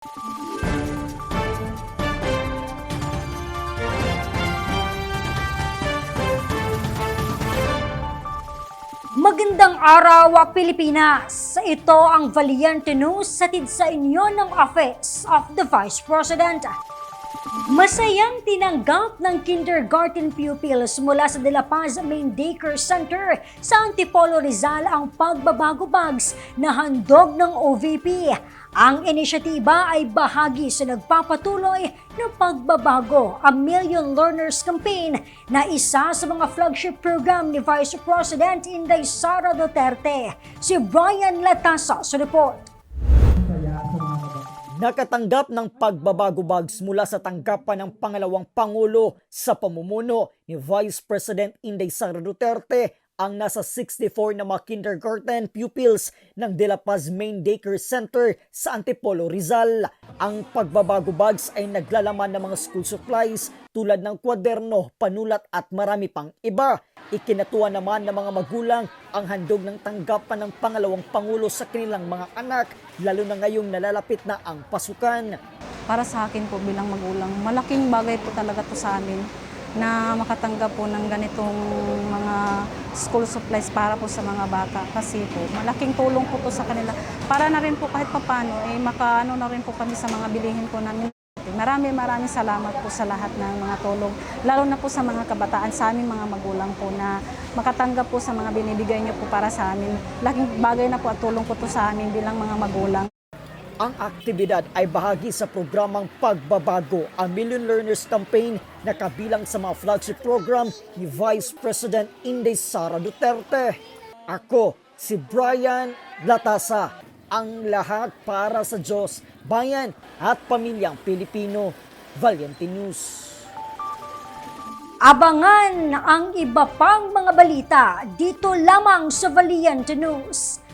Magandang araw, Pilipinas! Ito ang Valiente News satid sa inyo ng Office of the Vice President. Masayang tinanggap ng kindergarten pupils mula sa De La Paz Main Daycare Center sa Antipolo Rizal ang pagbabago bags na handog ng OVP. Ang inisyatiba ay bahagi sa nagpapatuloy ng pagbabago a Million Learners Campaign na isa sa mga flagship program ni Vice President Inday Sara Duterte. Si Brian Latasa sa report. Nakatanggap ng pagbabago mula sa tanggapan ng pangalawang Pangulo sa pamumuno ni Vice President Inday Sara Duterte ang nasa 64 na mga kindergarten pupils ng De La Paz Main Daycare Center sa Antipolo, Rizal. Ang pagbabago bags ay naglalaman ng mga school supplies tulad ng kwaderno, panulat at marami pang iba. Ikinatuwa naman ng mga magulang ang handog ng tanggapan ng pangalawang Pangulo sa kanilang mga anak, lalo na ngayong nalalapit na ang pasukan. para sa akin po bilang magulang, malaking bagay po talaga to sa amin na makatanggap po ng ganitong mga school supplies para po sa mga bata kasi po malaking tulong po to sa kanila para na rin po kahit papano eh makaano na rin po kami sa mga bilihin po namin Marami maraming salamat po sa lahat ng mga tulong, lalo na po sa mga kabataan, sa aming mga magulang po na makatanggap po sa mga binibigay niyo po para sa amin. Laking bagay na po at tulong po to sa amin bilang mga magulang. Ang aktibidad ay bahagi sa programang Pagbabago, ang Million Learners Campaign na kabilang sa mga flagship program ni Vice President Inday Sara Duterte. Ako, si Brian Latasa, ang lahat para sa Diyos, bayan at pamilyang Pilipino. Valiente News. Abangan ang iba pang mga balita dito lamang sa Valiente News.